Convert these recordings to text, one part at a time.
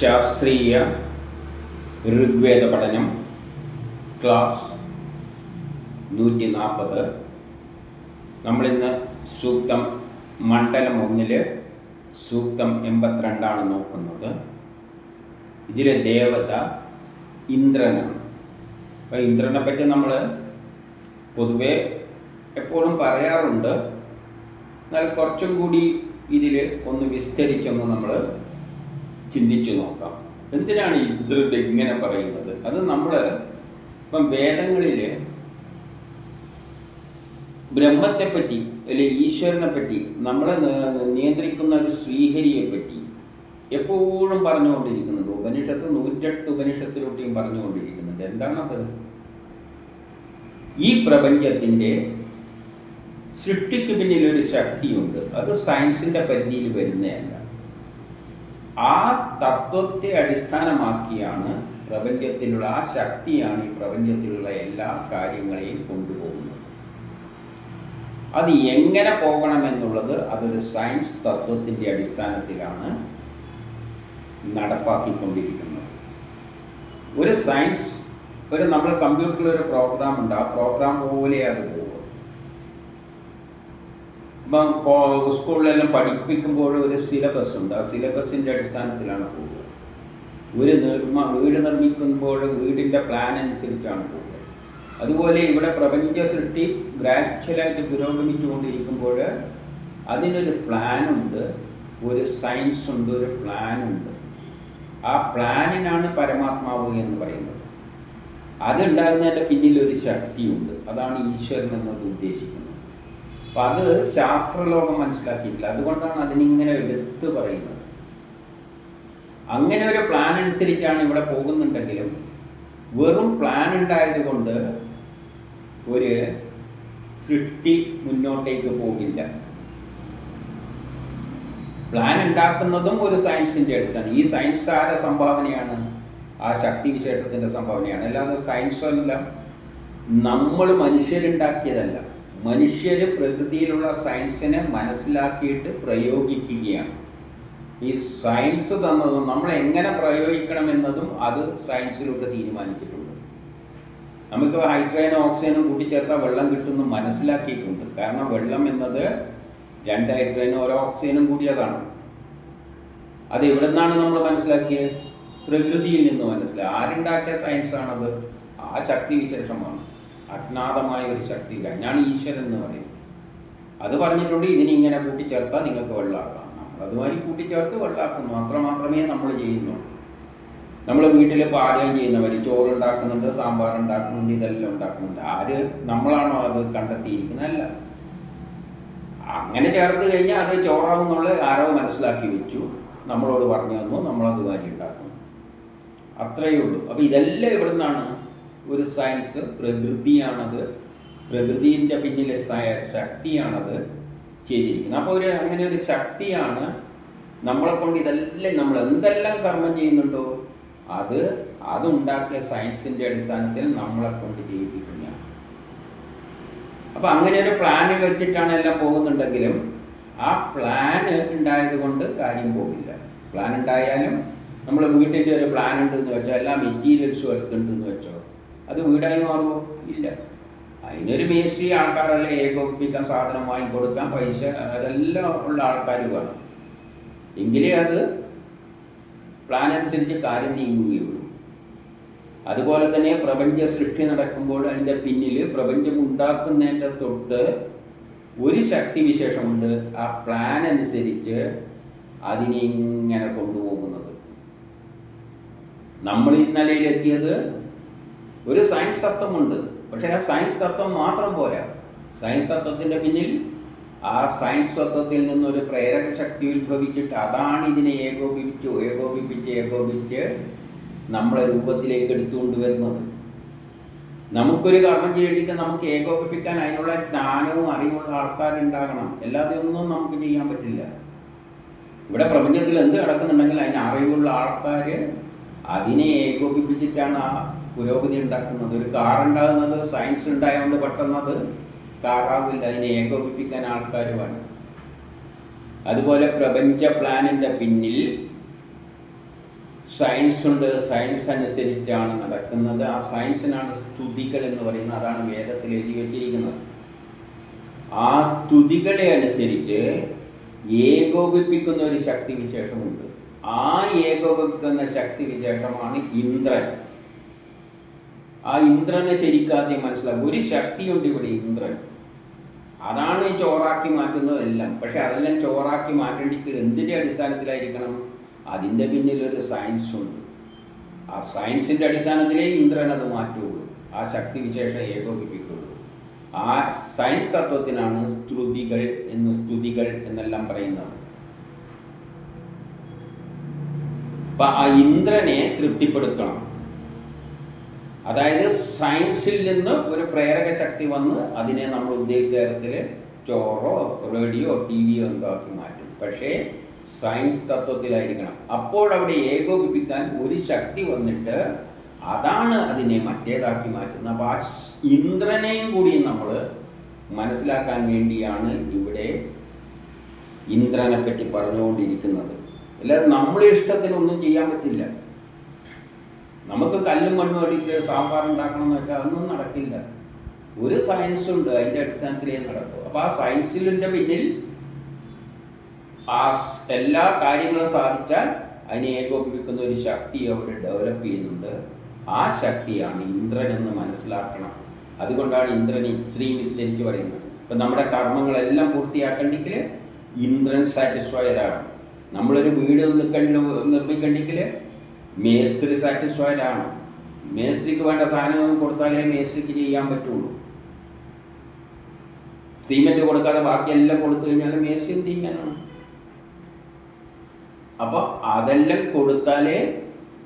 ശാസ്ത്രീയ ഋഗ്വേദ പഠനം ക്ലാസ് നൂറ്റി നാൽപ്പത് നമ്മളിന്ന് സൂക്തം മണ്ഡലം ഒന്നിൽ സൂക്തം എൺപത്തിരണ്ടാണ് നോക്കുന്നത്. ഇതിലെ ദേവത ഇന്ദ്രനാണ്. അപ്പോൾ ഇന്ദ്രനെ പറ്റി നമ്മൾ പൊതുവെ എപ്പോഴും പറയാറുണ്ട്. എന്നാൽ കുറച്ചും കൂടി ഇതിൽ ഒന്ന് വിസ്തരിച്ചൊന്ന് നമ്മൾ ചിന്തിച്ചു നോക്കാം. എന്തിനാണ് ഇന്ദ്രൻ ഇങ്ങനെ പറയുന്നത്? അത് നമ്മൾ ഇപ്പം വേദങ്ങളിൽ ബ്രഹ്മത്തെ പറ്റി അല്ലെ ഈശ്വരനെ പറ്റി നമ്മളെ നിയന്ത്രിക്കുന്ന ഒരു ശ്രീഹരിയെ പറ്റി എപ്പോഴും പറഞ്ഞുകൊണ്ടിരിക്കുന്നുണ്ട്. ഉപനിഷത്ത് നൂറ്റെട്ട് ഉപനിഷത്തിലൊട്ടിയും പറഞ്ഞുകൊണ്ടിരിക്കുന്നുണ്ട്. എന്താണത്? ഈ പ്രപഞ്ചത്തിന്റെ സൃഷ്ടിക്ക് പിന്നിൽ ഒരു ശക്തിയുണ്ട്. അത് സയൻസിന്റെ പരിധിയിൽ വരുന്നതല്ല. ആ തത്വത്തെ അടിസ്ഥാനമാക്കിയാണ് പ്രപഞ്ചത്തിലുള്ള ആ ശക്തിയാണ് ഈ പ്രപഞ്ചത്തിലുള്ള എല്ലാ കാര്യങ്ങളെയും കൊണ്ടുപോകുന്നത്. അത് എങ്ങനെ പോകണമെന്നുള്ളത് അതൊരു സയൻസ് തത്വത്തിന്റെ അടിസ്ഥാനത്തിലാണ് നടപ്പാക്കിക്കൊണ്ടിരിക്കുന്നത്. ഒരു സയൻസ് ഒരു നമ്മൾ കമ്പ്യൂട്ടറിൽ ഒരു പ്രോഗ്രാം ഉണ്ട്. ആ പ്രോഗ്രാം പോലെ അത് പോകും ഇപ്പം സ്കൂളിലെല്ലാം പഠിപ്പിക്കുമ്പോൾ ഒരു സിലബസ് ഉണ്ട്. ആ സിലബസിന്റെ അടിസ്ഥാനത്തിലാണ് പോവുക. ഒരു നിർമ്മ വീട് നിർമ്മിക്കുമ്പോൾ വീടിന്റെ പ്ലാൻ അനുസരിച്ചാണ് പോവുക. അതുപോലെ ഇവിടെ പ്രപഞ്ച സൃഷ്ടി ഗ്രാച്വലായിട്ട് പുരോഗമിച്ചുകൊണ്ടിരിക്കുമ്പോൾ അതിനൊരു പ്ലാനുണ്ട് ഒരു സയൻസ് ഉണ്ട് ഒരു പ്ലാനുണ്ട് ആ പ്ലാനിനാണ് പരമാത്മാവ് എന്ന് പറയുന്നത്. അതുണ്ടാകുന്നതിന്റെ പിന്നിൽ ഒരു ശക്തിയുണ്ട്. അതാണ് ഈശ്വരൻ എന്നത് ഉദ്ദേശിക്കുന്നത്. അപ്പം അത് ശാസ്ത്രലോകം മനസ്സിലാക്കിയിട്ടില്ല. അതുകൊണ്ടാണ് അതിനിങ്ങനെ എടുത്ത് പറയുന്നത്. അങ്ങനെ ഒരു പ്ലാൻ അനുസരിച്ചാണ് ഇവിടെ പോകുന്നുണ്ടെങ്കിലും വെറും പ്ലാൻ ഉണ്ടായതുകൊണ്ട് ഒരു സൃഷ്ടി മുന്നോട്ടേക്ക് പോകില്ല. പ്ലാൻ ഉണ്ടാക്കുന്നതും ഒരു സയൻസിന്റെ അടുത്താണ് ഈ സയൻസ് ആരുടെ സംഭാവനയാണ്? ആ ശക്തി വിശേഷത്തിന്റെ സംഭാവനയാണ്. അല്ലാതെ സയൻസ് അല്ല നമ്മൾ മനുഷ്യരുണ്ടാക്കിയതല്ല. മനുഷ്യർ പ്രകൃതിയിലുള്ള സയൻസിനെ മനസ്സിലാക്കിയിട്ട് പ്രയോഗിക്കുകയാണ്. ഈ സയൻസ് തന്നതും നമ്മൾ എങ്ങനെ പ്രയോഗിക്കണം എന്നതും അത് സയൻസിലൂടെ തീരുമാനിച്ചിട്ടുണ്ട്. നമുക്ക് ഹൈഡ്രജനും ഓക്സിജനും കൂട്ടിച്ചേർത്താൽ വെള്ളം കിട്ടുമെന്ന് മനസ്സിലാക്കിയിട്ടുണ്ട്. കാരണം വെള്ളം എന്നത് രണ്ട് ഹൈഡ്രജനും ഓരോ ഓക്സിജനും കൂടിയതാണ്. അത് എവിടെ നിന്നാണ് നമ്മൾ മനസ്സിലാക്കിയത്? പ്രകൃതിയിൽ നിന്ന് മനസ്സിലായി ആരുണ്ടാക്കിയ സയൻസാണത്? ആ ശക്തി വിശേഷമാണ്. അജ്ഞാതമായ ഒരു ശക്തി അതിനാണ് ഈശ്വരൻ എന്ന് പറയുന്നത് അത് പറഞ്ഞിട്ടുണ്ട് ഇതിനിങ്ങനെ കൂട്ടിച്ചേർത്താൽ നിങ്ങൾക്ക് വെള്ളമാക്കാം നമ്മൾ അതുമാതിരി കൂട്ടിച്ചേർത്ത് വെള്ളമാക്കുന്നു അത്ര മാത്രമേ നമ്മൾ ചെയ്യുന്നുള്ളൂ. നമ്മൾ വീട്ടിൽ പാചകം ചെയ്യുന്നവർ ചോറ് ഉണ്ടാക്കുന്നുണ്ട് സാമ്പാർ ഉണ്ടാക്കുന്നുണ്ട് ഇതെല്ലാം ഉണ്ടാക്കുന്നുണ്ട്. ആര് നമ്മളാണോ അത് കണ്ടെത്തിയിരിക്കുന്നതല്ല. അങ്ങനെ ചേർത്ത് കഴിഞ്ഞാൽ അത് ചോറാവുന്നുള്ള ആരോ മനസ്സിലാക്കി വെച്ചു. നമ്മളോട് പറഞ്ഞു തന്നു നമ്മളത് മാറ്റി ഉണ്ടാക്കുന്നു. അത്രയേ ഉള്ളൂ. അപ്പോൾ ഇതെല്ലാം എവിടെ നിന്നാണ് ഒരു സയൻസ് പ്രകൃതിയാണത്. പ്രകൃതിന്റെ പിന്നിലെ ശക്തിയാണത് ചെയ്തിരിക്കുന്നത്. അപ്പോൾ ഒരു അങ്ങനെ ഒരു ശക്തിയാണ് നമ്മളെ കൊണ്ട് ഇതെല്ലാം നമ്മൾ എന്തെല്ലാം കർമ്മം ചെയ്യുന്നുണ്ടോ അത് അതുണ്ടാക്കിയ സയൻസിന്റെ അടിസ്ഥാനത്തിൽ നമ്മളെ കൊണ്ട് ചെയ്യിപ്പിക്കുന്നതാണ്. അപ്പോൾ അങ്ങനെ ഒരു പ്ലാൻ വെച്ചിട്ടാണ് എല്ലാം പോകുന്നുണ്ടെങ്കിലും ആ പ്ലാൻ ഉണ്ടായത് കൊണ്ട് കാര്യം പോകില്ല. പ്ലാൻ ഉണ്ടായാലും നമ്മൾ വീട്ടിന്റെ ഒരു പ്ലാൻ ഉണ്ടെന്ന് വെച്ചോ എല്ലാ മെറ്റീരിയൽസും എടുത്തിട്ടുണ്ടെന്ന് വെച്ചോ അത് വീടായി മാറുമോ? ഇല്ല. അതിനൊരു മേശി ആൾക്കാരല്ലേ ഏകോപിപ്പിക്കാൻ സാധനം വാങ്ങിക്കൊടുക്കാൻ പൈസ അതെല്ലാം ഉള്ള ആൾക്കാർ വേണം. എങ്കിലേ അത് പ്ലാൻ അനുസരിച്ച് കാര്യം നീങ്ങുകയുള്ളൂ. അതുപോലെ തന്നെ പ്രപഞ്ച സൃഷ്ടി നടക്കുമ്പോൾ അതിന്റെ പിന്നിൽ പ്രപഞ്ചം ഉണ്ടാക്കുന്നതിന്റെ തൊട്ട് ഒരു ശക്തി വിശേഷമുണ്ട് ആ പ്ലാൻ അനുസരിച്ച് അതിനെ ഇങ്ങനെ കൊണ്ടുപോകുന്നത്. നമ്മൾ ഈ നിലയിലെത്തിയത് ഒരു സയൻസ് തത്വമുണ്ട്. പക്ഷേ ആ സയൻസ് തത്വം മാത്രം പോരാ. സയൻസ് തത്വത്തിന്റെ പിന്നിൽ ആ സയൻസ് തത്വത്തിൽ നിന്നൊരു പ്രേരക ശക്തി ഉത്ഭവിച്ചിട്ട് അതാണ് ഇതിനെ ഏകോപിപ്പിച്ച് ഏകോപിപ്പിച്ച് ഏകോപിച്ച് നമ്മളെ രൂപത്തിലേക്ക് എടുത്തുകൊണ്ട് വരുന്നത്. നമുക്കൊരു കർമ്മം ചെയ്തിട്ട് നമുക്ക് ഏകോപിപ്പിക്കാൻ അതിനുള്ള ജ്ഞാനവും അറിവുള്ള ആൾക്കാരുണ്ടാകണം. അല്ലാതെ ഒന്നും നമുക്ക് ചെയ്യാൻ പറ്റില്ല. ഇവിടെ പ്രപഞ്ചത്തിൽ എന്ത് കിടക്കുന്നുണ്ടെങ്കിൽ അതിന് അറിവുള്ള ആൾക്കാർ അതിനെ ഏകോപിപ്പിച്ചിട്ടാണ് ആ പുരോഗതി ഉണ്ടാക്കുന്നത്. ഒരു കാർ ഉണ്ടാകുന്നത് സയൻസ് ഉണ്ടായതുകൊണ്ട് പെട്ടെന്നത് കാറാവില്ല അതിനെ ഏകോപിപ്പിക്കാൻ ആൾക്കാർ വേണം അതുപോലെ പ്രപഞ്ച പ്ലാനിന്റെ പിന്നിൽ സയൻസ് ഉണ്ട്. സയൻസ് അനുസരിച്ചാണ് നടക്കുന്നത്. ആ സയൻസിനാണ് സ്തുതികൾ എന്ന് പറയുന്നത്. അതാണ് വേദത്തിൽ എഴുതി വച്ചിരിക്കുന്നത്. ആ സ്തുതികളെ അനുസരിച്ച് ഏകോപിപ്പിക്കുന്ന ഒരു ശക്തി വിശേഷമുണ്ട് ആ ഏകോപിപ്പിക്കുന്ന ശക്തി വിശേഷമാണ് ഇന്ദ്രൻ. ആ ഇന്ദ്രനെ ശരിക്കാദ്യം മനസ്സിലാക്കും. ഒരു ശക്തിയുണ്ട് ഇവിടെ ഇന്ദ്രൻ. അതാണ് ഈ ചോറാക്കി മാറ്റുന്നതെല്ലാം. പക്ഷെ അതെല്ലാം ചോറാക്കി മാറ്റേണ്ടിക്ക് എന്തിന്റെ അടിസ്ഥാനത്തിലായിരിക്കണം? അതിന്റെ പിന്നിലൊരു സയൻസ് ഉണ്ട്. ആ സയൻസിന്റെ അടിസ്ഥാനത്തിലേ ഇന്ദ്രൻ അത് മാറ്റുള്ളൂ. ആ ശക്തി വിശേഷം ഏകോപിപ്പിക്കുള്ളൂ. ആ സയൻസ് തത്വത്തിനാണ് സ്തുതികൾ എന്ന് സ്തുതികൾ എന്നെല്ലാം പറയുന്നത്. അപ്പൊ ആ ഇന്ദ്രനെ തൃപ്തിപ്പെടുത്തണം. അതായത് സയൻസിൽ നിന്ന് ഒരു പ്രേരക ശക്തി വന്ന് അതിനെ നമ്മൾ ഉദ്ദേശിച്ച തരത്തിൽ ചോറോ റേഡിയോ ടി വിയോ എന്തോ ആക്കി മാറ്റും. പക്ഷേ സയൻസ് തത്വത്തിലായിരിക്കണം. അപ്പോഴവിടെ ഏകോപിപ്പിക്കാൻ ഒരു ശക്തി വന്നിട്ട് അതാണ് അതിനെ മറ്റേതാക്കി മാറ്റുന്നത്. അപ്പോൾ ആ ഇന്ദ്രനെയും കൂടി നമ്മൾ മനസ്സിലാക്കാൻ വേണ്ടിയാണ് ഇവിടെ ഇന്ദ്രനെ പറ്റി പറഞ്ഞുകൊണ്ടിരിക്കുന്നത്. അല്ലാതെ നമ്മളെ ഇഷ്ടത്തിനൊന്നും ചെയ്യാൻ പറ്റില്ല. നമുക്ക് കല്ലും മണ്ണും അടിയിട്ട് സാമ്പാർ ഉണ്ടാക്കണം എന്ന് വെച്ചാൽ അതൊന്നും നടക്കില്ല. ഒരു സയൻസ് ഉണ്ട് അതിന്റെ അടിസ്ഥാനത്തിലേ നടക്കും. അപ്പോൾ ആ സയൻസിലിന്റെ പിന്നിൽ ആ എല്ലാ കാര്യങ്ങളും സാധിച്ചാൽ അതിനെ ഏകോപിപ്പിക്കുന്ന ഒരു ശക്തി അവിടെ ഡെവലപ്പ് ചെയ്യുന്നുണ്ട്. ആ ശക്തിയാണ് ഇന്ദ്രൻ എന്ന് മനസ്സിലാക്കണം. അതുകൊണ്ടാണ് ഇന്ദ്രൻ ഇത്രയും വിസ്തരിച്ച് പറയുന്നത്. ഇപ്പം നമ്മുടെ കർമ്മങ്ങളെല്ലാം പൂർത്തിയാക്കണ്ടെങ്കിൽ ഇന്ദ്രൻ സാറ്റിസ്ഫൈഡ് ആണ്. നമ്മളൊരു വീട് നിൽക്കണ്ട നിർമ്മിക്കണ്ടെങ്കിൽ മേസ്ത്രി സാറ്റിസ്ഫൈഡ് ആണ്. മേസ്ത്രിക്ക് വേണ്ട സാധനങ്ങൾ കൊടുത്താലേ മേസ്ത്രിക്ക് ചെയ്യാൻ പറ്റുള്ളൂ. സിമെന്റ് കൊടുക്കാതെ ബാക്കിയെല്ലാം കൊടുത്തു കഴിഞ്ഞാൽ മേസ്ത്രി എന്ത് ചെയ്യാനാണ്? അപ്പോൾ അതെല്ലാം കൊടുത്താലേ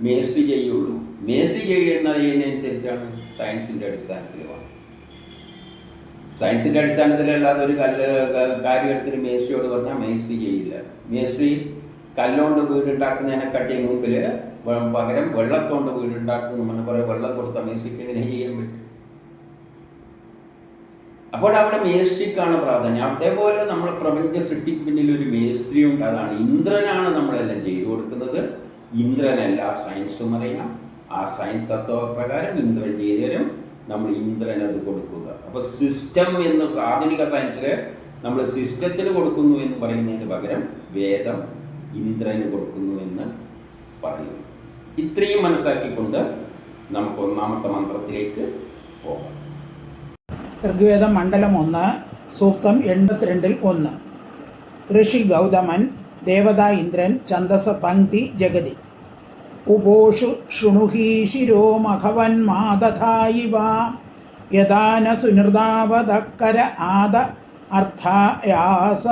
മേസ്ത്രി ചെയ്യുള്ളൂ. മേസ്ത്രി ചെയ്യുന്നതിനനുസരിച്ചാണ് സയൻസിന്റെ അടിസ്ഥാനത്തിൽ സയൻസിന്റെ സയൻസിന്റെ അടിസ്ഥാനത്തിലല്ലാതെ ഒരു കല്ല് കാര്യം എടുത്തിട്ട് മേസ്ത്രിയോട് പറഞ്ഞാൽ മേസ്ത്രി ചെയ്യില്ല. മേസ്ത്രി കല്ലുകൊണ്ട് വീടുണ്ടാക്കുന്നതിനെക്കാട്ടി മുമ്പിൽ പകരം വെള്ളത്തോണ്ട് വീടുണ്ടാക്കും നമ്മൾ കുറേ വെള്ളം കൊടുത്ത മേസ്ത്രിക്ക് എങ്ങനെ ചെയ്യാൻ പറ്റും അപ്പോൾ അവിടെ മേസ്ത്രിക്കാണ് പ്രാധാന്യം. അതേപോലെ നമ്മൾ പ്രപഞ്ച സൃഷ്ടിക്ക് പിന്നിൽ ഒരു മേസ്ത്രി ഉണ്ട്. അതാണ് ഇന്ദ്രനാണ് നമ്മളെല്ലാം ചെയ്തു കൊടുക്കുന്നത്. ഇന്ദ്രനല്ല സയൻസും അറിയണം ആ സയൻസ് തത്വപ്രകാരം ഇന്ദ്രൻ ചെയ്തു നമ്മൾ ഇന്ദ്രൻ അത് കൊടുക്കുക. അപ്പോൾ സിസ്റ്റം എന്ന് ആധുനിക സയൻസിൽ നമ്മൾ സിസ്റ്റത്തിന് കൊടുക്കുന്നു എന്ന് പറയുന്നതിന് പകരം വേദം ഇന്ദ്രന് കൊടുക്കുന്നു എന്ന് പറയുന്നു. ഇത്രയും മനസ്സിലാക്കിക്കൊണ്ട് നമുക്ക് ഒന്നാമത്തെ മന്ത്രത്തിലേക്ക് പോകാം. ഋഗ്വേദം മണ്ഡലം ഒന്ന് സൂക്തം എൺപത്തിരണ്ടിൽ ഒന്ന്. ഋഷി ഗൗതമൻ ദേവതാ ഇന്ദ്രൻ ഛന്ദസ പങ്ക്തി ജഗതി. ഉപോഷു ശൃണുഹി ശിരോ മഘവന്മാതഥായിവ യഥാന സുനൃതാവതക്കര ആദ അർത്ഥായാസ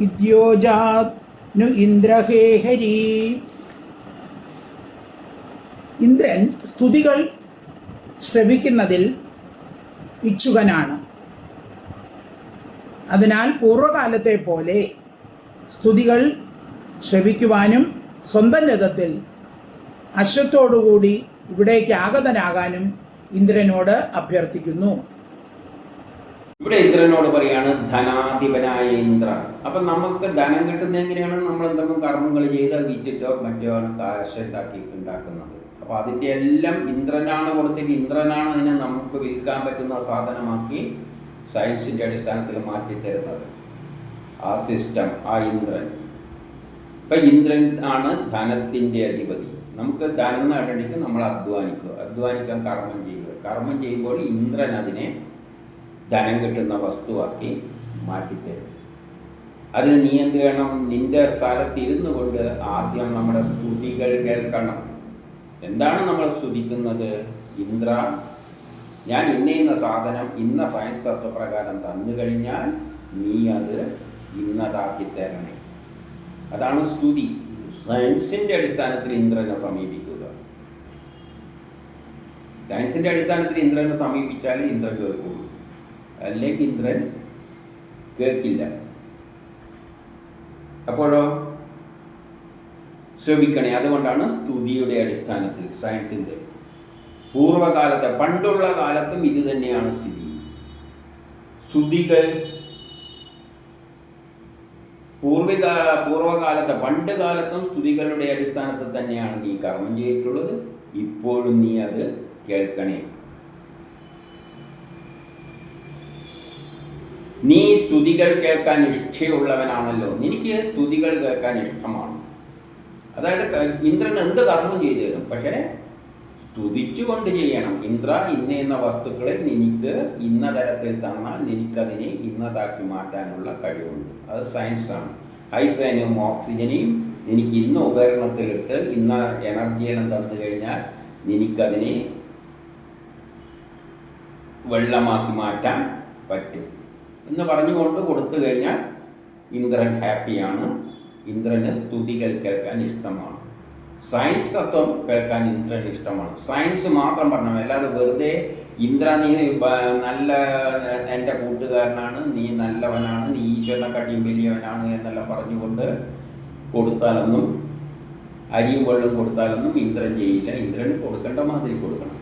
വിദ്യോജാനു ഇന്ദ്രഹേഹരി ഇന്ദ്രൻ സ്തുതികൾ ശ്രവിക്കുന്നതിൽ ഇച്ഛുകനാണ്. അതിനാൽ പൂർവകാലത്തെ പോലെ സ്തുതികൾ ശ്രവിക്കുവാനും സ്വന്തം രഥത്തിൽ അശ്വത്തോടുകൂടി ഇവിടേക്ക് ആഗതനാകാനും ഇന്ദ്രനോട് അഭ്യർത്ഥിക്കുന്നു. ഇവിടെ ഇന്ദ്രനോട് പറയാണ് ധനാധിപനായ ഇന്ദ്ര. അപ്പം നമുക്ക് ധനം കിട്ടുന്ന എങ്ങനെയാണ്? നമ്മൾ എന്തെങ്കിലും കർമ്മങ്ങൾ ചെയ്ത് വിറ്റിട്ടോ മറ്റോ ആണ് കാശ് ഉണ്ടാക്കി ഉണ്ടാക്കുന്നത്. അപ്പോൾ അതിന്റെ എല്ലാം ഇന്ദ്രനാണ് കൊടുത്തിട്ട് ഇന്ദ്രനാണ് ഇതിനെ നമുക്ക് വിൽക്കാൻ പറ്റുന്ന സാധനമാക്കി സയൻസിന്റെ അടിസ്ഥാനത്തിൽ മാറ്റി തരുന്നത്. ആ സിസ്റ്റം ആ ഇന്ദ്രൻ. ഇപ്പം ഇന്ദ്രൻ ആണ് ധനത്തിന്റെ അധിപതി. നമുക്ക് ധനം നേടണമെങ്കിൽ നമ്മൾ അധ്വാനിക്കുക. അധ്വാനിക്കാൻ കർമ്മം ചെയ്യുക. കർമ്മം ചെയ്യുമ്പോൾ ഇന്ദ്രൻ അതിനെ ധനം കിട്ടുന്ന വസ്തുവാക്കി മാറ്റിത്തരും അതിന് നീ എന്ത് വേണം? നിന്റെ സ്ഥലത്ത് ഇരുന്നു കൊണ്ട് ആദ്യം നമ്മുടെ സ്തുതികൾ കേൾക്കണം. എന്താണ് നമ്മൾ സ്തുതിക്കുന്നത് ഇന്ദ്ര ഞാൻ ഇന്ന ഇന്ന സാധനം ഇന്ന സയൻസ് തത്വപ്രകാരം തന്നു കഴിഞ്ഞാൽ നീ അത് ഇന്നതാക്കി തരണേ. അതാണ് സ്തുതി. സയൻസിന്റെ അടിസ്ഥാനത്തിൽ ഇന്ദ്രനെ സമീപിക്കുക. സയൻസിന്റെ അടിസ്ഥാനത്തിൽ ഇന്ദ്രനെ സമീപിച്ചാൽ ഇന്ദ്രൻ കേൾക്കുള്ളൂ. അല്ലെങ്കിൽ ഇന്ദ്രൻ കേൾക്കില്ല. അപ്പോഴോ? ശ്രമിക്കണേ. അതുകൊണ്ടാണ് സ്തുതിയുടെ അടിസ്ഥാനത്തിൽ സയൻസിന്റെ. പൂർവകാലത്തെ പണ്ടുള്ള കാലത്തും ഇത് തന്നെയാണ് സ്ഥിതി. സ്തുതികൾ പൂർവിക പൂർവകാലത്തെ പണ്ട് കാലത്തും സ്തുതികളുടെ അടിസ്ഥാനത്തിൽ തന്നെയാണ് നീ കർമ്മം ചെയ്തിട്ടുള്ളത്. ഇപ്പോഴും നീ അത് കേൾക്കണേ. നീ സ്തുതികൾ കേൾക്കാൻ ഇഷ്ടയുള്ളവനാണല്ലോ നിനക്ക് സ്തുതികൾ കേൾക്കാൻ ഇഷ്ടമാണ്. അതായത് ഇന്ദ്രൻ എന്ത് കർമ്മം ചെയ്തു തരും പക്ഷേ സ്തുതിച്ചുകൊണ്ട് ചെയ്യണം. ഇന്ദ്ര ഇന്ന ഇന്ന വസ്തുക്കളെ നിനക്ക് ഇന്ന തരത്തിൽ തന്നാൽ നിനക്കതിനെ ഇന്നതാക്കി മാറ്റാനുള്ള കഴിവുണ്ട്. അത് സയൻസാണ് ഹൈഡ്രജനും ഓക്സിജനെയും എനിക്ക് ഇന്ന ഉപകരണത്തിലിട്ട് ഇന്ന എനർജിയെല്ലാം തന്നു കഴിഞ്ഞാൽ നിനക്കതിനെ വെള്ളമാക്കി മാറ്റാൻ പറ്റും. എന്ന് പറഞ്ഞുകൊണ്ട് കൊടുത്തു കഴിഞ്ഞാൽ ഇന്ദ്രൻ ഹാപ്പിയാണ് ഇന്ദ്രന് സ്തുതികൾ കേൾക്കാൻ ഇഷ്ടമാണ്. സയൻസ് തത്വം കേൾക്കാൻ ഇന്ദ്രൻ ഇഷ്ടമാണ്. സയൻസ് മാത്രം പറഞ്ഞു അല്ലാതെ വെറുതെ ഇന്ദ്ര നീ നല്ല എന്റെ കൂട്ടുകാരനാണ് നീ നല്ലവനാണ് നീ ഈശ്വരനെക്കാട്ടിയും വലിയവനാണ് എന്നെല്ലാം പറഞ്ഞുകൊണ്ട് കൊടുത്താലൊന്നും അരിയും വെള്ളം കൊടുത്താലൊന്നും ഇന്ദ്രൻ ചെയ്യില്ല. ഇന്ദ്രന് കൊടുക്കേണ്ട മാതിരി കൊടുക്കണം.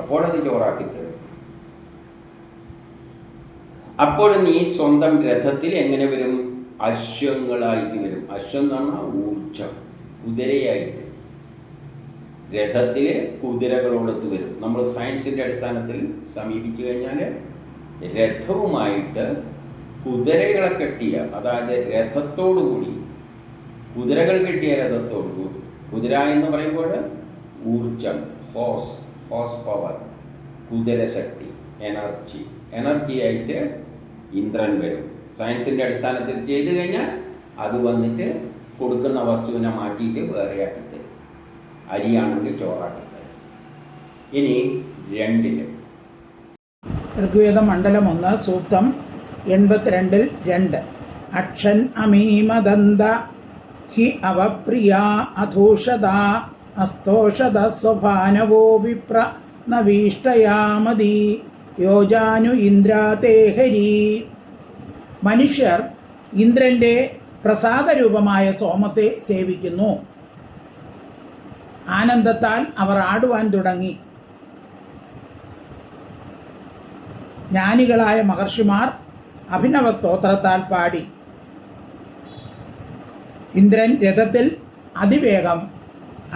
അപ്പോഴത് ചോറാക്കി തരും. അപ്പോൾ നീ സ്വന്തം രഥത്തിൽ എങ്ങനെ വരും? അശ്വങ്ങളായിട്ട് വരും. അശ്വം എന്ന് പറഞ്ഞാൽ ഊർജം കുതിരയായിട്ട്. രഥത്തിൽ കുതിരകളോടൊത്ത് വരും. നമ്മൾ സയൻസിന്റെ അടിസ്ഥാനത്തിൽ സമീപിച്ചു കഴിഞ്ഞാൽ രഥവുമായിട്ട് കുതിരകളെ കെട്ടിയ അതായത് രഥത്തോടുകൂടി കുതിരകൾ കെട്ടിയ രഥത്തോടുകൂടി കുതിര എന്ന് പറയുമ്പോൾ ഊർജം ഹോസ് ഹോസ് പവർ കുതിരശക്തി എനർജി. എനർജിയായിട്ട് ഇന്ദ്രൻ വരും. സയൻസിന്റെ അടിസ്ഥാനത്തിൽ ചെയ്തു കഴിഞ്ഞാൽ അത് വന്നിട്ട് കൊടുക്കുന്ന വസ്തുവിനെ മാറ്റിയിട്ട് വേറെയാക്കി തരും. അരിയാണെങ്കിൽ ചോറാക്കി തരും. ഇനി രണ്ടിൽ. ഋഗ്വേദ മണ്ഡലം ഒന്ന് സൂക്തം എൺപത്തിരണ്ടിൽ രണ്ട്. അക്ഷൻ അമീമദന്ത ഹി അവപ്രിയ അധൂഷത അസ്തോഷത സ്വഭാനവോ വിപ്ര നവീഷ്ടയാമതി. യോജാനു ഇന്ദ്രാതേഹരി മനുഷ്യർ ഇന്ദ്രന്റെ പ്രസാദരൂപമായ സോമത്തെ സേവിക്കുന്നു. ആനന്ദത്താൽ അവർ ആടുവാൻ തുടങ്ങി. ജ്ഞാനികളായ മഹർഷിമാർ അഭിനവ സ്തോത്രത്താൽ പാടി. ഇന്ദ്രൻ രഥത്തിൽ അതിവേഗം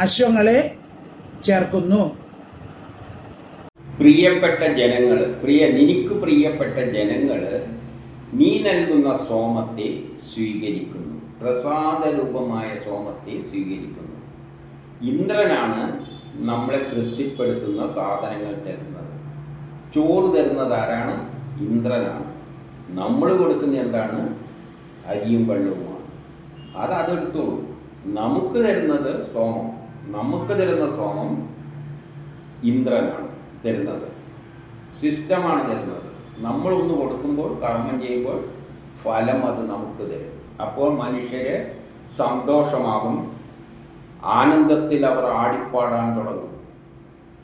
അശ്വങ്ങളെ ചേർക്കുന്നു. പ്രിയപ്പെട്ട ജനങ്ങൾ പ്രിയ നിനക്ക് പ്രിയപ്പെട്ട ജനങ്ങൾ നീ നൽകുന്ന സോമത്തെ സ്വീകരിക്കുന്നു. പ്രസാദരൂപമായ സോമത്തെ സ്വീകരിക്കുന്നു. ഇന്ദ്രനാണ് നമ്മളെ തൃപ്തിപ്പെടുത്തുന്ന സാധനങ്ങൾ തരുന്നത്. ചോറ് തരുന്നത് ആരാണ്? ഇന്ദ്രനാണ്. നമ്മൾ കൊടുക്കുന്ന എന്താണ്? അരിയും വെള്ളവുമാണ്. അത് അതെടുത്തോളൂ. നമുക്ക് തരുന്നത് സോമം. നമുക്ക് തരുന്ന സോമം ഇന്ദ്രനാണ് തരുന്നത്. സിസ്റ്റമാണ് തരുന്നത്. നമ്മളൊന്ന് കൊടുക്കുമ്പോൾ കർമ്മം ചെയ്യുമ്പോൾ ഫലം അത് നമുക്ക് തരും. അപ്പോൾ മനുഷ്യരെ സന്തോഷമാകും. ആനന്ദത്തിൽ അവർ ആടിപ്പാടാൻ തുടങ്ങും.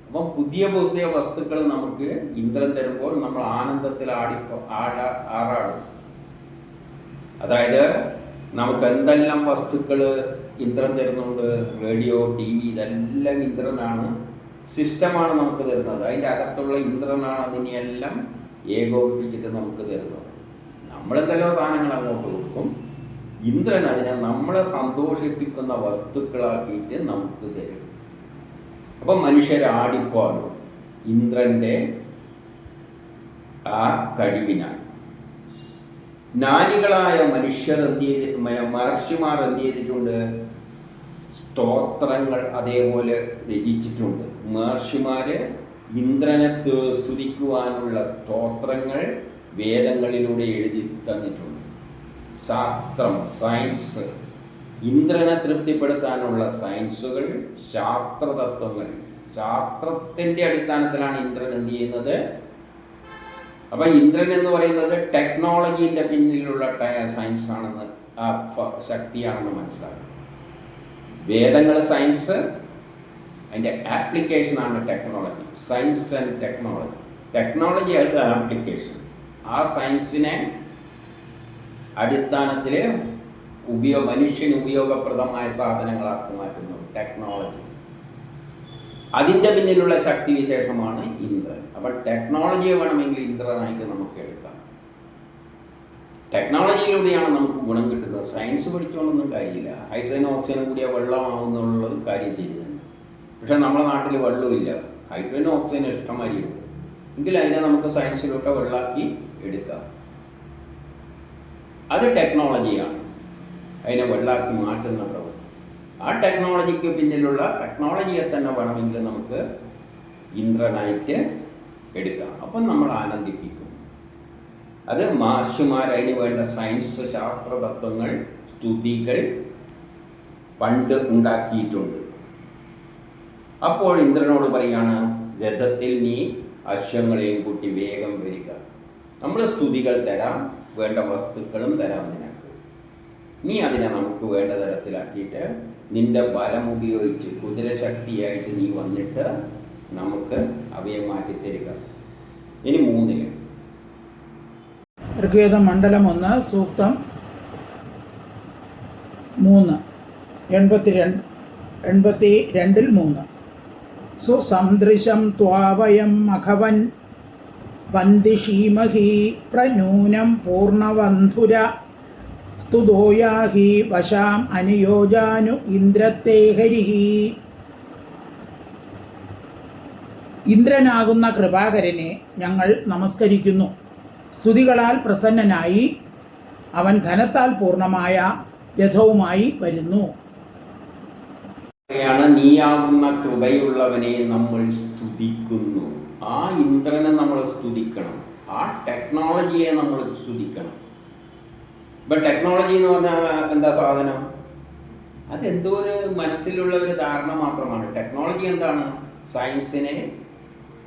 അപ്പം പുതിയ പുതിയ വസ്തുക്കൾ നമുക്ക് ഇന്ദ്രൻ തരുമ്പോൾ നമ്മൾ ആനന്ദത്തിൽ ആടി ആട ആറാടും. അതായത് നമുക്ക് എന്തെല്ലാം വസ്തുക്കൾ ഇന്ദ്രൻ തരുന്നുണ്ട്? റേഡിയോ ടി വി ഇതെല്ലാം ഇന്ദ്രനാണ്. സിസ്റ്റമാണ് നമുക്ക് തരുന്നത്. അതിന്റെ അകത്തുള്ള ഇന്ദ്രനാണ് അതിനെയെല്ലാം ഏകോപിപ്പിച്ചിട്ട് നമുക്ക് തരുന്നത്. നമ്മളെന്തെല്ലോ സാധനങ്ങൾ അങ്ങോട്ട് കൊടുക്കും ഇന്ദ്രൻ അതിനെ നമ്മളെ സന്തോഷിപ്പിക്കുന്ന വസ്തുക്കളാക്കിയിട്ട് നമുക്ക് തരും. അപ്പം മനുഷ്യരാടിപ്പാടും ഇന്ദ്രന്റെ ആ കഴിവിനാണ് ജ്ഞാനികളായ മനുഷ്യർ എന്ത് ചെയ്ത് മഹർഷിമാർ എന്ത് ചെയ്തിട്ടുണ്ട്? സ്തോത്രങ്ങൾ അതേപോലെ രചിച്ചിട്ടുണ്ട്. മഹർഷിമാര് ഇന്ദ്രനെ സ്തുതിക്കുവാനുള്ള സ്തോത്രങ്ങൾ വേദങ്ങളിലൂടെ എഴുതി തന്നിട്ടുണ്ട്. ശാസ്ത്രം സയൻസ്. ഇന്ദ്രനെ തൃപ്തിപ്പെടുത്താനുള്ള സയൻസുകൾ ശാസ്ത്രതത്വങ്ങൾ. ശാസ്ത്രത്തിന്റെ അടിസ്ഥാനത്തിലാണ് ഇന്ദ്രൻ എന്ത് ചെയ്യുന്നത്? അപ്പൊ ഇന്ദ്രൻ എന്ന് പറയുന്നത് ടെക്നോളജീന്റെ പിന്നിലുള്ള സയൻസ് ആണെന്ന് ആ ശക്തിയാണെന്ന് മനസ്സിലാക്കും വേദങ്ങൾ സയൻസ് അതിന്റെ ആപ്ലിക്കേഷനാണ് technology science and technology. Technology ആയിട്ട് ആപ്ലിക്കേഷൻ. ആ സയൻസിനെ അടിസ്ഥാനത്തിൽ ഉപയോഗ മനുഷ്യന് ഉപയോഗപ്രദമായ സാധനങ്ങളാക്കി മാറ്റുന്നു ടെക്നോളജി. അതിന്റെ പിന്നിലുള്ള ശക്തി വിശേഷമാണ് ഇന്ദ്രൻ. അപ്പോൾ ടെക്നോളജിയെ വേണമെങ്കിൽ ഇന്ദ്രനായിട്ട് നമുക്ക് എടുക്കാം. ടെക്നോളജിയിലൂടെയാണ് നമുക്ക് ഗുണം കിട്ടുന്നത്. സയൻസ് പഠിച്ചുകൊണ്ടൊന്നും കാര്യമില്ല. ഹൈഡ്രജൻ ഓക്സിജൻ കൂടിയ വെള്ളമാവുന്നുള്ളത് കാര്യം ചെയ്യുന്നുണ്ട് പക്ഷെ നമ്മളെ നാട്ടിൽ വെള്ളമില്ല ഹൈഡ്രജൻ ഓക്സിജൻ ഇഷ്ടമാരിയുണ്ട് എങ്കിൽ അതിനെ നമുക്ക് സയൻസിലൂടെ വെള്ളാക്കി എടുക്കാം. അത് ടെക്നോളജിയാണ് അതിനെ വെള്ളാക്കി മാറ്റുന്ന പ്രവൃത്തി. ആ ടെക്നോളജിക്ക് പിന്നിലുള്ള ടെക്നോളജിയെ തന്നെ വേണമെങ്കിൽ നമുക്ക് ഇന്ദ്രനായിട്ട് എടുക്കാം. അപ്പം നമ്മൾ ആനന്ദിപ്പിക്കും. അത് മാർഷുമാർ അതിന് വേണ്ട സയൻസ് ശാസ്ത്ര തത്വങ്ങൾ സ്തുതികൾ പണ്ട് ഉണ്ടാക്കിയിട്ടുണ്ട്. അപ്പോൾ ഇന്ദ്രനോട് പറയാണ് രഥത്തിൽ നീ അശ്വങ്ങളെയും കൂട്ടി വേഗം വരിക. നമ്മൾ സ്തുതികൾ തരാം വേണ്ട വസ്തുക്കളും തരാം നിനക്ക്. നീ അതിനെ നമുക്ക് വേണ്ട തരത്തിലാക്കിയിട്ട് നിന്റെ ബലം ഉപയോഗിച്ച് കുതിരശക്തിയായിട്ട് നീ വന്നിട്ട് നമുക്ക് അവയെ മാറ്റിത്തരിക. ഇനി മൂന്നിൽ. ഋഗ്വേദം മണ്ഡലം ഒന്ന് സൂക്തം മൂന്ന്. എൺപത്തിരണ്ട് എൺപത്തി രണ്ടിൽ മൂന്ന്. സുസംദൃശം ത്വാവയം മഖവൻ വന്ദിഷീമഹി പ്രനൂനം പൂർണവന്ധുര. സ്തുതോയാഹി വശാം അനുയോജാനു ഇന്ദ്രത്തെ ഹരിഹി. ഇന്ദ്രനാകുന്ന കൃപാകരനെ ഞങ്ങൾ നമസ്കരിക്കുന്നു. സ്തുതികളാൽ പ്രസന്നനായി. അവൻ ധനത്താൽ പൂർണമായ രഥവുമായി വരുന്നു. ാണ് നീയാകുന്ന കൃപയുള്ളവനെ നമ്മൾ സ്തുതിക്കുന്നു. ആ ഇന്ദ്രനെ നമ്മൾ സ്തുതിക്കണം. ആ ടെക്നോളജിയെ നമ്മൾ സ്തുതിക്കണം. ഇപ്പൊ ടെക്നോളജി എന്ന് പറഞ്ഞാൽ എന്താ സാധനം? അതെന്തോ ഒരു മനസ്സിലുള്ള ഒരു ധാരണ മാത്രമാണ്. ടെക്നോളജി എന്താണ്? സയൻസിനെ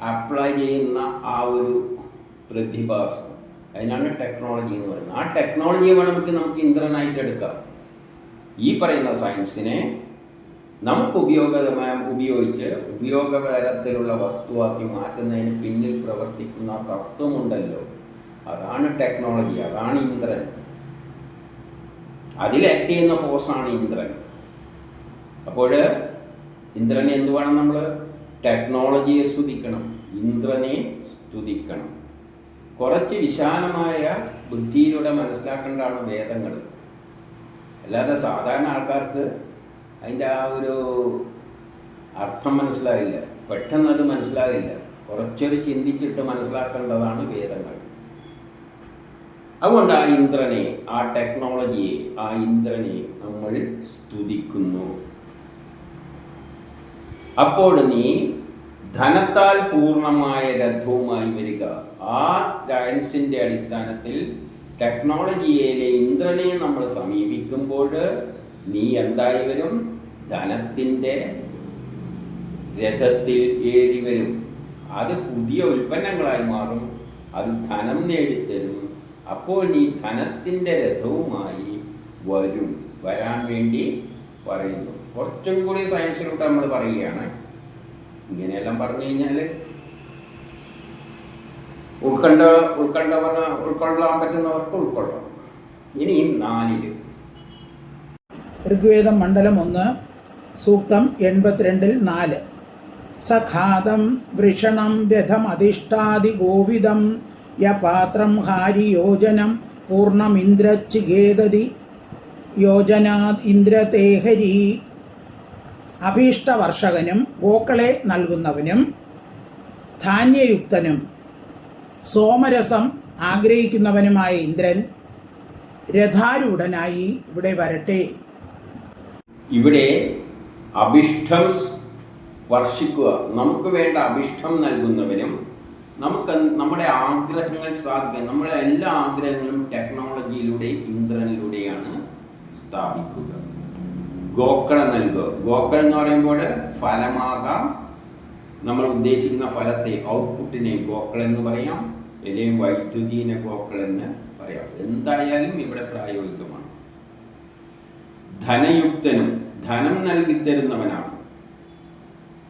അപ്ലൈ ചെയ്യുന്ന ആ ഒരു പ്രതിഭാസം. അതിനാണ് ടെക്നോളജി എന്ന് പറയുന്നത്. ആ ടെക്നോളജിയെ വേണമെങ്കിൽ നമുക്ക് ഇന്ദ്രനായിട്ട് എടുക്കാം. ഈ പറയുന്ന സയൻസിനെ നമുക്ക് ഉപയോഗമായ ഉപയോഗിച്ച് ഉപയോഗകരത്തിലുള്ള വസ്തുവാക്കി മാറ്റുന്നതിന് പിന്നിൽ പ്രവർത്തിക്കുന്ന തത്വമുണ്ടല്ലോ. അതാണ് ടെക്നോളജി അതാണ് ഇന്ദ്രൻ. അതിൽ ആക്ട് ചെയ്യുന്ന ഫോഴ്സാണ് ഇന്ദ്രൻ. അപ്പോൾ ഇന്ദ്രനെ എന്ത് വേണം നമ്മൾ ടെക്നോളജിയെ സ്തുതിക്കണം. ഇന്ദ്രനെ സ്തുതിക്കണം. കുറച്ച് വിശാലമായ ബുദ്ധിയിലൂടെ മനസ്സിലാക്കേണ്ടതാണ് വേദങ്ങൾ. അല്ലാതെ സാധാരണ ആൾക്കാർക്ക് അതിന്റെ ആ ഒരു അർത്ഥം മനസ്സിലായില്ല. പെട്ടെന്ന് അത് മനസ്സിലാവില്ല കുറച്ചൊരു ചിന്തിച്ചിട്ട് മനസ്സിലാക്കേണ്ടതാണ് വേദങ്ങൾ. അതുകൊണ്ട് ആ ഇന്ദ്രനെ ആ ടെക്നോളജിയെ ആ ഇന്ദ്രനെ നമ്മൾ സ്തുതിക്കുന്നു. അപ്പോൾ നീ ധനത്താൽ പൂർണമായ രഥവുമായി വരിക. ആ സയൻസിന്റെ അടിസ്ഥാനത്തിൽ ടെക്നോളജിയിലെ ഇന്ദ്രനെ നമ്മൾ സമീപിക്കുമ്പോൾ നീ എന്തായി വരും? ധനത്തിന്റെ രഥത്തിൽ ഏറി വരും. അത് പുതിയ ഉൽപ്പന്നങ്ങളായി മാറും. അത് ധനം നേടിത്തരും. അപ്പോൾ നീ ധനത്തിന്റെ രഥവുമായി വരും. വരാൻ വേണ്ടി പറയുന്നു. കുറച്ചും കൂടി സയൻസിലോട്ട് നമ്മൾ പറയുകയാണ്. ഇങ്ങനെയെല്ലാം പറഞ്ഞു കഴിഞ്ഞാൽ ഉൾക്കണ്ട ഉൾക്കണ്ടവർ ഉൾക്കൊള്ളാൻ പറ്റുന്നവർക്ക് ഉൾക്കൊള്ളാം. ഇനി നാലിൽ. ഋഗ്വേദം മണ്ഡലം ഒന്ന് സൂക്തം എൺപത്തിരണ്ടിൽ നാല്. സഖാതം വൃഷണം രഥം അധിഷ്ഠാതി ഗോവിതം യപാത്രം ഹാരി യോജനം യോജനാ ഇന്ദ്രതേഹരി അഭീഷ്ടവർഷകനും ഗോക്കളെ നൽകുന്നവനും ധാന്യയുക്തനും സോമരസം ആഗ്രഹിക്കുന്നവനുമായ ഇന്ദ്രൻ രഥാരൂഢനായി ഇവിടെ വരട്ടെ. ഇവിടെ അഭിഷ്ടം വർഷിക്കുക. നമുക്ക് വേണ്ട അഭിഷ്ടം നൽകുന്നവരും നമുക്ക് നമ്മുടെ ആഗ്രഹങ്ങൾ സാധിക്കുക. നമ്മുടെ എല്ലാ ആഗ്രഹങ്ങളും ടെക്നോളജിയിലൂടെ ഇന്ദ്രനിലൂടെയാണ് സ്ഥാപിക്കുക. ഗോക്കള നൽകുക. ഗോക്കൾ എന്ന് പറയുമ്പോൾ ഫലമാകാം നമ്മൾ ഉദ്ദേശിക്കുന്ന ഫലത്തെ ഔട്ട്പുട്ടിനെ ഗോക്കൾ എന്ന് പറയാം അല്ലെങ്കിൽ വൈദ്യുതിനെ ഗോക്കൾ എന്ന് പറയാം. എന്തായാലും ഇവിടെ പ്രായോഗികമാണ്. ധനയുക്തനും ധനം നൽകി തരുന്നവനാണ്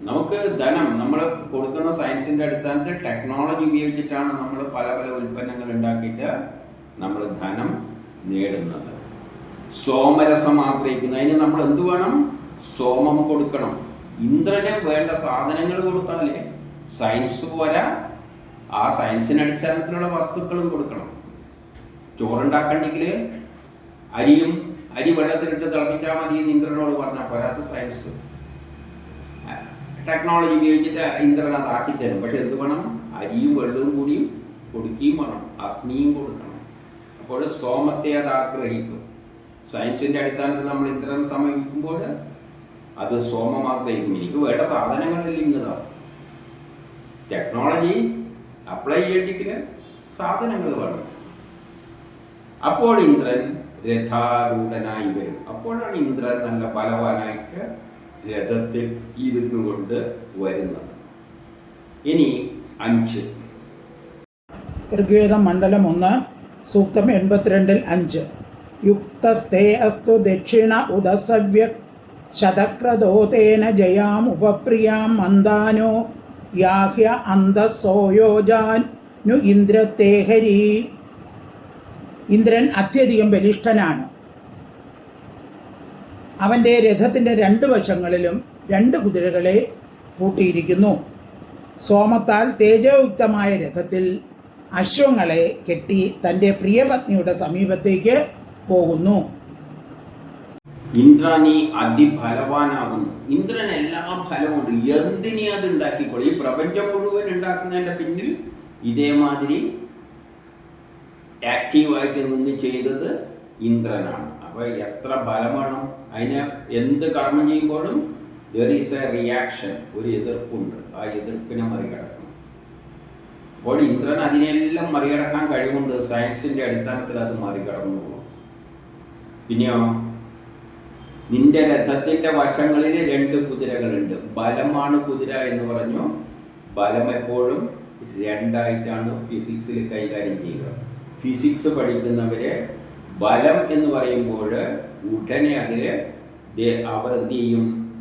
നമുക്ക് ധനം നമ്മൾ കൊടുക്കുന്ന സയൻസിന്റെ അടിസ്ഥാനത്തിൽ ടെക്നോളജി ഉപയോഗിച്ചിട്ടാണ് നമ്മൾ പല പല ഉൽപ്പന്നങ്ങൾ ഉണ്ടാക്കിയിട്ട് നമ്മൾ ധനം നേടുന്നത്. സോമരസം ആഗ്രഹിക്കുന്നു. അതിന് നമ്മൾ എന്ത് വേണം? സോമം കൊടുക്കണം. ഇന്ദ്രന് വേണ്ട സാധനങ്ങൾ കൊടുത്താലേ സയൻസ് പോരാ. ആ സയൻസിന് അടിസ്ഥാനത്തിലുള്ള വസ്തുക്കളും കൊടുക്കണം. ചോറുണ്ടാക്കണ്ടെങ്കിൽ അരിയും അരി വെള്ളത്തിലിട്ട് തിളപ്പിച്ചാൽ മതി എന്ന് ഇന്ദ്രനോട് പറഞ്ഞാൽ പോരാത്ത സയൻസ് ടെക്നോളജി ഉപയോഗിച്ചിട്ട് ഇന്ദ്രൻ അത് ആക്കിത്തരും പക്ഷെ എന്ത് വേണം? അരിയും വെള്ളവും കൂടിയും കൊടുക്കുകയും വേണം അഗ്നിയും കൊടുക്കണം. അപ്പോൾ സോമത്തെ അത് ആഗ്രഹിക്കും. സയൻസിന്റെ അടിസ്ഥാനത്തിൽ നമ്മൾ ഇന്ദ്രൻ സമീപിക്കുമ്പോൾ അത് സോമം ആഗ്രഹിക്കും. എനിക്ക് വേണ്ട സാധനങ്ങളിൽ ഇങ്ങനെ ടെക്നോളജി അപ്ലൈ ചെയ്യണമെങ്കിൽ സാധനങ്ങൾ വേണം. അപ്പോൾ ഇന്ദ്രൻ രഥാരൂഢനായി വരും. അപ്പോഴാണ് ഇന്ദ്രൻ നല്ല ബലവാനായിട്ട് രഥത്തിൽ ഇരുന്നു കൊണ്ട് വരുന്നത്. ഇനി അഞ്ച്. ഋഗ്വേദം മണ്ഡലം ഒന്ന് സൂക്തം എൺപത്തിരണ്ടിൽ അഞ്ച്. യുക്തസ്തേ അസ്തു ദക്ഷിണ ഉദസവ്യ ശതക്രദോതേന ജയാം ഉപപ്രിയാം മന്ദാനോ യാഹ്യ അന്തസോയോജാനു ഇന്ദ്രത്തേഹരി ഇന്ദ്രൻ അത്യധികം ബലിഷ്ഠനാണ്. അവന്റെ രഥത്തിന്റെ രണ്ട് വശങ്ങളിലും രണ്ട് കുതിരകളെ പൂട്ടിയിരിക്കുന്നു. സോമത്താൽ തേജോയുക്തമായ രഥത്തിൽ അശ്വങ്ങളെ കെട്ടി തന്റെ പ്രിയപത്നിയുടെ സമീപത്തേക്ക് പോകുന്നു. ഇന്ദ്രാനി അതിഫലവാനാകുന്നു. ഇന്ദ്രൻ എല്ലാ ഫലമുണ്ട്. എന്തിനീ അത് ഉണ്ടാക്കിക്കോളും? ഈ പ്രപഞ്ചം മുഴുവൻ ഉണ്ടാക്കുന്നതിന്റെ പിന്നിൽ ഇതേമാതിരി ആക്റ്റീവായിട്ട് നിന്ന് ചെയ്തത് ഇന്ദ്രനാണ്. അപ്പോൾ എത്ര ബലം അതിന് എന്ത് കർമ്മം ചെയ്യുമ്പോഴും ദർ ഈസ് എ റിയാക്ഷൻ ഒരു എതിർപ്പുണ്ട്. ആ എതിർപ്പിനെ മറികടക്കണം. അപ്പോൾ ഇന്ദ്രൻ അതിനെല്ലാം മറികടക്കാൻ കഴിവുണ്ട്. സയൻസിന്റെ അടിസ്ഥാനത്തിൽ അത് മറികടന്നു പോകും. പിന്നെയോ? നിന്റെ രഥത്തിന്റെ വശങ്ങളിൽ രണ്ട് കുതിരകളുണ്ട്. ബലമാണ് കുതിര എന്ന് പറഞ്ഞു. ബലം എപ്പോഴും രണ്ടായിട്ടാണ് ഫിസിക്സിൽ കൈകാര്യം ചെയ്യുക. ഫിസിക്സ് പഠിക്കുന്നവരെ ബലം എന്ന് പറയുമ്പോൾ ഉടനെ അതിൽ അവർ എന്ത് ചെയ്യും?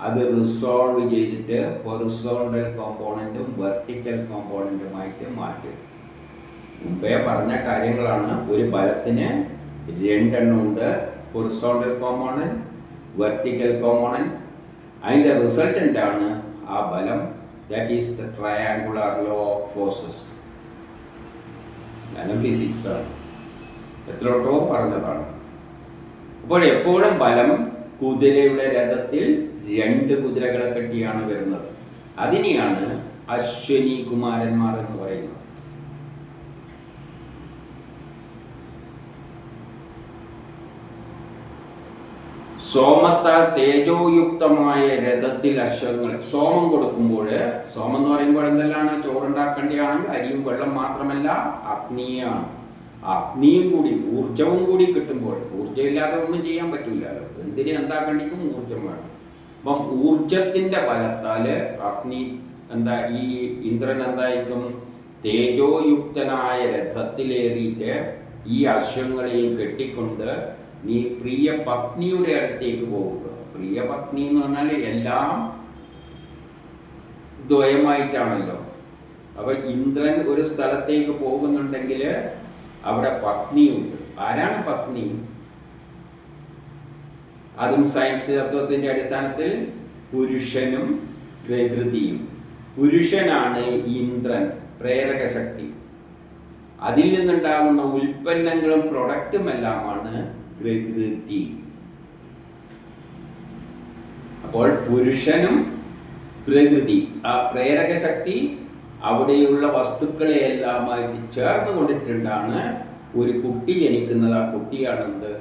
അത് റിസോൾവ് ചെയ്തിട്ട് ഹൊറിസോണ്ടൽ കോമ്പോണന്റും വെർട്ടിക്കൽ കോമ്പോണന്റുമായിട്ട് മാറ്റും. മുമ്പേ പറഞ്ഞ കാര്യങ്ങളാണ്. ഒരു ബലത്തിന് രണ്ടെണ്ണം ഉണ്ട്. ഹൊറിസോണ്ടൽ കോമ്പോണന്റ് വെർട്ടിക്കൽ കോമ്പോണന്റ് അതിന്റെ റിസൾട്ടന്റാണ് ആ ബലം that is the triangular law of forces ഞാനും ഫിസിക്സ് ആണ് എത്രയോട്ടോ പറഞ്ഞതാണ്. അപ്പോൾ എപ്പോഴും ബലം കുതിരയുടെ രഥത്തിൽ രണ്ട് കുതിരകളെ കെട്ടിയാണ് വരുന്നത്. അതിനെയാണ് അശ്വനി കുമാരന്മാർ എന്ന് പറയുന്നത്. സോമത്താൽ തേജോയുക്തമായ രഥത്തിൽ അശ്വങ്ങൾ സോമം കൊടുക്കുമ്പോൾ സോമം എന്ന് പറയുമ്പോൾ എന്തെല്ലാം? ചോറുണ്ടാക്കേണ്ടതാണെങ്കിൽ അരിയും വെള്ളം മാത്രമല്ല അഗ്നിയാണ്. അഗ്നിയും കൂടി ഊർജവും കൂടി കിട്ടുമ്പോൾ ഊർജം ഇല്ലാതെ ഒന്നും ചെയ്യാൻ പറ്റില്ലല്ലോ എന്തിനു എന്താക്കേണ്ടിക്കും ഊർജം വേണം. അപ്പം ഊർജത്തിന്റെ ഫലത്താൽ അഗ്നി എന്താ ഈ ഇന്ദ്രൻ എന്തായിരിക്കും? തേജോയുക്തനായ രഥത്തിലേറിയിട്ട് ഈ അശ്വങ്ങളെയും കെട്ടിക്കൊണ്ട് നീ പ്രിയ പത്നിയുടെ അടുത്തേക്ക് പോകുക. പ്രിയ പത്നി എന്ന് പറഞ്ഞാൽ എല്ലാം ദ്വയമായിട്ടാണല്ലോ. അപ്പൊ ഇന്ദ്രൻ ഒരു സ്ഥലത്തേക്ക് പോകുന്നുണ്ടെങ്കിൽ അവിടെ പത്നിയുണ്ട്. ആരാണ് പത്നി? അതും സയൻസ് തത്വത്തിന്റെ അടിസ്ഥാനത്തിൽ പുരുഷനും പ്രകൃതിയും. പുരുഷനാണ് ഇന്ദ്രൻ പ്രേരക ശക്തി. അതിൽ നിന്നുണ്ടാകുന്ന ഉൽപ്പന്നങ്ങളും പ്രൊഡക്റ്റും എല്ലാമാണ് പ്രകൃതി. അപ്പോൾ പുരുഷനും പ്രകൃതി. ആ പ്രേരക ശക്തി അവിടെയുള്ള വസ്തുക്കളെ എല്ലാമായിട്ട് ചേർന്ന് കൊണ്ടിട്ടുണ്ടാണ്. ഒരു കുട്ടി ജനിക്കുന്നത്. ആ കുട്ടിയാണെന്ത്?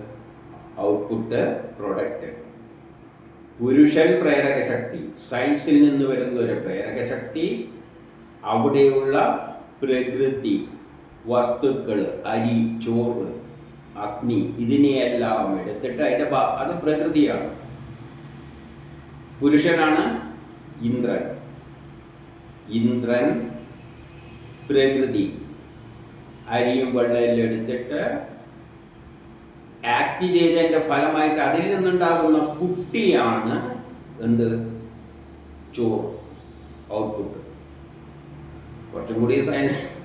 ഔട്ട്പുട്ട് പ്രൊഡക്റ്റ് പുരുഷൻ പ്രേരക ശക്തി. സയൻസിൽ നിന്ന് വരുന്ന ഒരു പ്രേരക ശക്തി. അവിടെയുള്ള പ്രകൃതി വസ്തുക്കൾ അരി ചോറ് അഗ്നി ഇതിനെയെല്ലാം എടുത്തിട്ട് അതിന്റെ ഭാ- അത് പ്രകൃതിയാണ്. പുരുഷനാണ് ഇന്ദ്രൻ. ഇന്ദ്രൻ പ്രകൃതി. അരിയും വെള്ളയിലും എടുത്തിട്ട് ആക്ട് ചെയ്തതിന്റെ ഫലമായിട്ട് അതിൽ നിന്നുണ്ടാകുന്ന കുട്ടിയാണ് എന്ത്? ചോറ്. ഔട്ട്പുട്ട് കുറച്ചും കൂടി സയൻസ്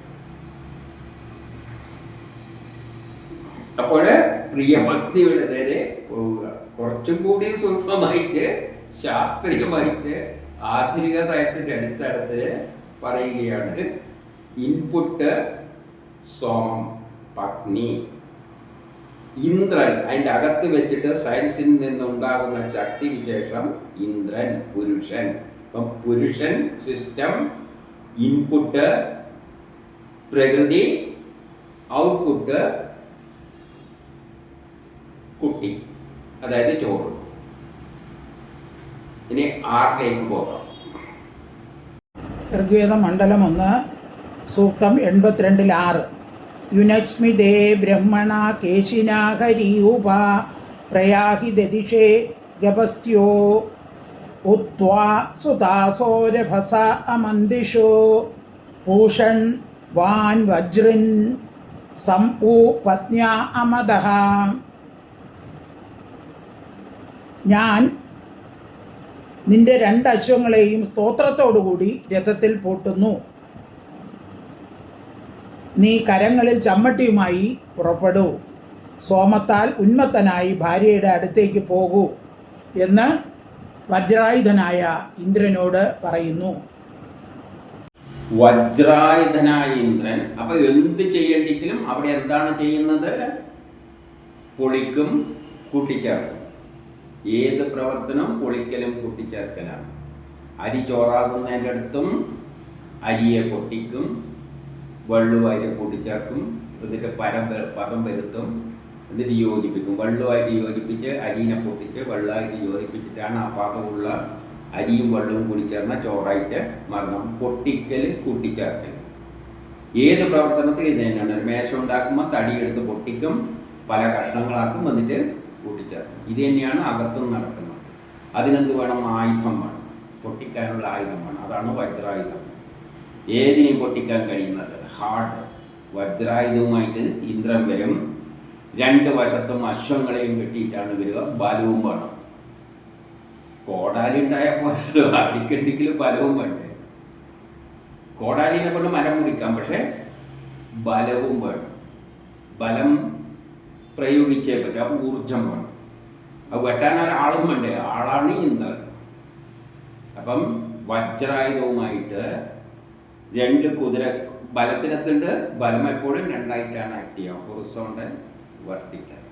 അപ്പോൾ പ്രിയഭക്തിയുടെ നേരെ പോവുക. കുറച്ചും കൂടി സൂക്ഷ്മമായിട്ട് ശാസ്ത്രീയമായിട്ട് ആധുനിക സയൻസിന്റെ അടിസ്ഥാനത്തിൽ പറയുകയാണ് ഇൻപുട്ട് സോമം പത്നി. ഇന്ദ്രൻ അതിന്റെ അകത്ത് വെച്ചിട്ട് സയൻസിൽ നിന്നുണ്ടാകുന്ന ശക്തി വിശേഷം ഇന്ദ്രൻ പുരുഷൻ. അപ്പം പുരുഷൻ സിസ്റ്റം ഇൻപുട്ട് പ്രകൃതി ഔട്ട്പുട്ട് കുട്ടി അതായത് ചോറ്. ഇനി ആറിലേക്ക് പോകാം. ഋഗ്വേദ മണ്ഡലം ഒന്ന് സൂക്തം എൺപത്തിരണ്ടിൽ ആറ്. യുനസ്മിതേ ബ്രഹ്മണ കേശിന പ്രയാഹിതതിഷേ പ്രയാഹി ദതിഷേ ഗപസ്ത്യോ ഉത്വാ സുതാസോരഭസ അമന്തിഷോ പൂഷൻ വാൻ വജ്രിൻ സംപൂ പത്ന്യ അമദഹ. ഞാൻ നിന്റെ രണ്ട് അശ്വങ്ങളെയും സ്തോത്രത്തോടുകൂടി രഥത്തിൽ പൂട്ടുന്നു. നീ കരങ്ങളിൽ ചമ്മട്ടിയുമായി പുറപ്പെടൂ. സോമത്താൽ ഉന്മത്തനായി ഭാര്യയുടെ അടുത്തേക്ക് പോകൂ എന്ന് വജ്രായുധനായ ഇന്ദ്രനോട് പറയുന്നു. വജ്രായുധനായ ഇന്ദ്രൻ അപ്പൊ എന്ത് ചെയ്യേണ്ടെങ്കിലും അവിടെ എന്താണ് ചെയ്യുന്നത്? പൊളിക്കും കൂട്ടിച്ചേർക്കും. ഏത് പ്രവർത്തനവും പൊളിക്കലും കൂട്ടിച്ചേർക്കലാണ് അരി ചോറാകുന്നതിന്റെ അടുത്തും അരിയെ പൊട്ടിക്കും വെള്ളുവായിട്ട് കൂട്ടിച്ചേർക്കും എന്നിട്ട് പരം പദം വരുത്തും എന്നിട്ട് യോജിപ്പിക്കും. വെള്ളമായിട്ട് യോജിപ്പിച്ച് അരിനെ പൊട്ടിച്ച് വെള്ളമായിട്ട് യോജിപ്പിച്ചിട്ടാണ് ആ പാത്രമുള്ള അരിയും വെള്ളവും കൂടി ചേർന്ന ചോറായിട്ട് മരണം പൊട്ടിക്കൽ കൂട്ടിച്ചേർക്കൽ ഏത് പ്രവർത്തനത്തിൽ ഇത് തന്നെയാണ്. മേശ ഉണ്ടാക്കുമ്പോൾ തടിയെടുത്ത് പൊട്ടിക്കും പല കഷ്ണങ്ങളാക്കും എന്നിട്ട് കൂട്ടിച്ചേർക്കും ഇത് തന്നെയാണ് അകത്തും നടക്കുന്നത്. അതിനെന്ത് വേണം? ആയുധം വേണം. പൊട്ടിക്കാനുള്ള ആയുധം വേണം. അതാണ് വജ്രായുധം. ഏതിനെയും പൊട്ടിക്കാൻ കഴിയുന്നത്? ഹാർഡ്. വജ്രായുധവുമായിട്ട് ഇന്ദ്രൻ വരും. രണ്ട് വശത്തും അശ്വങ്ങളെയും കെട്ടിയിട്ടാണ് വരിക. ബലവും വേണം. കോടാലി ഉണ്ടായ പോലെ അടിക്കണ്ടിക്കലും ബലവും വേണ്ടേ? കോടാലിനെ കൊണ്ട് മരം മുറിക്കാം. പക്ഷേ ബലവും വേണം. ബലം പ്രയോഗിച്ചേ പറ്റും. അപ്പോൾ ഊർജം വേണം. അത് വെട്ടാൻ ഒരാളും വേണ്ടേ? ആളാണ് ഇന്ന് അപ്പം വജ്രായുധവുമായിട്ട് രണ്ട് കുതിര ബലത്തിനത്തുണ്ട് ബലം എപ്പോഴും രണ്ടായിട്ടാണ് ആക്ട് ചെയ്യുക. ഹൊറിസോണ്ടൽ വർട്ടിക്കൽ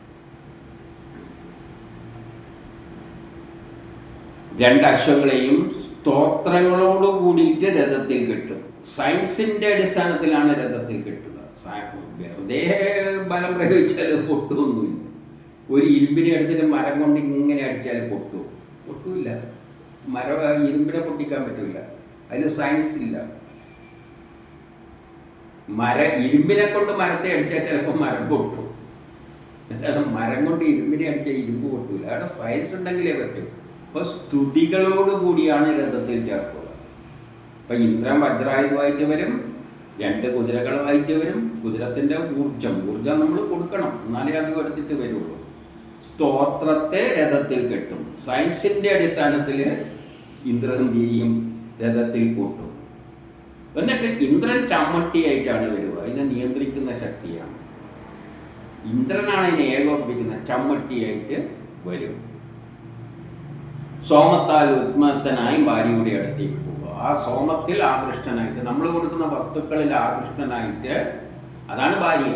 രണ്ട് അശ്വങ്ങളെയും സ്തോത്രങ്ങളോട് കൂടിയിട്ട് രഥത്തിൽ കിട്ടും. സയൻസിന്റെ അടിസ്ഥാനത്തിലാണ് രഥത്തിൽ കെട്ടുക. സയ- വെറുതെ ബലം പ്രയോഗിച്ചാൽ പൊട്ടുമൊന്നുമില്ല ഒരു ഇരുമ്പിനെ എടുത്തിട്ട് മരം കൊണ്ട് ഇങ്ങനെ അടിച്ചാൽ പൊട്ടും. പൊട്ടില്ല മരം ഇരുമ്പിനെ പൊട്ടിക്കാൻ പറ്റില്ല അതിന് സയൻസ് ഇല്ല. മര ഇരുമ്പിനെ കൊണ്ട് മരത്തെ അടിച്ചാൽ ചിലപ്പോൾ മരം പൊട്ടും. അല്ലാതെ മരം കൊണ്ട് ഇരുമ്പിനെ അടിച്ചാൽ ഇരുമ്പ് പൊട്ടില്ല അവിടെ സയൻസ് ഉണ്ടെങ്കിലേ പറ്റും. അപ്പോൾ സ്തുതികളോട് കൂടിയാണ് രഥത്തിൽ ചേർക്കുക. അപ്പം ഇന്ദ്രൻ വജ്രായുധമായിട്ട് വരും. രണ്ട് കുതിരകളുമായിട്ട് വരും കുതിരത്തിന്റെ ഊർജം ഊർജം നമ്മൾ കൊടുക്കണം. എന്നാലേ അത് വരുത്തിട്ട് വരുള്ളൂ. സ്തോത്രത്തെ രഥത്തിൽ കെട്ടും. സയൻസിന്റെ അടിസ്ഥാനത്തിൽ ഇന്ദ്രൻ രഥത്തിൽ കൂട്ടും എന്നിട്ട് ഇന്ദ്രൻ ചമ്മട്ടിയായിട്ടാണ് വരിക. അതിനെ നിയന്ത്രിക്കുന്ന ശക്തിയാണ്. ഇന്ദ്രനാണ് അതിനെ ഏകോപിപ്പിക്കുന്ന ചമ്മട്ടിയായിട്ട് വരും. സോമത്താൽ ഉത്മത്തനായും ഭാര്യയുടെ അടുത്തേക്ക് ആ സോമത്തിൽ ആകൃഷ്ടനായിട്ട് നമ്മൾ കൊടുക്കുന്ന വസ്തുക്കളിൽ ആകൃഷ്ടനായിട്ട് അതാണ് ഭാര്യ.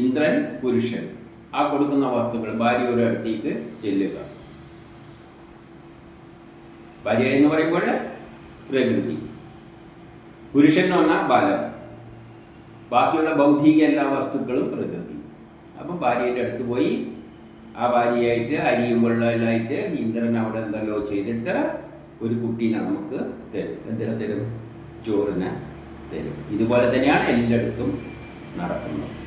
ഇന്ദ്രൻ പുരുഷൻ. ആ കൊടുക്കുന്ന വസ്തുക്കൾ ഭാര്യയുടെ അടുത്തേക്ക് ചെല്ലുക. ഭാര്യ എന്ന് പറയുമ്പോൾ പ്രകൃതി. പുരുഷൻ എന്ന് പറഞ്ഞാൽ ബലം ബാക്കിയുള്ള ഭൗതിക എല്ലാ വസ്തുക്കളും പ്രകൃതി. അപ്പം ഭാര്യയുടെ അടുത്ത് പോയി ആ ഭാര്യയായിട്ട് അരിയും വെള്ളമെല്ലാമായിട്ട് ഇന്ദ്രൻ അവിടെ എന്തല്ലോ ചെയ്തിട്ട് ഒരു കുട്ടീനെ നമുക്ക് തരും. എന്തിനെ തരും? ചോറിനെ തരും. ഇതുപോലെ തന്നെയാണ് എല്ലായിടത്തും നടക്കുന്നത്.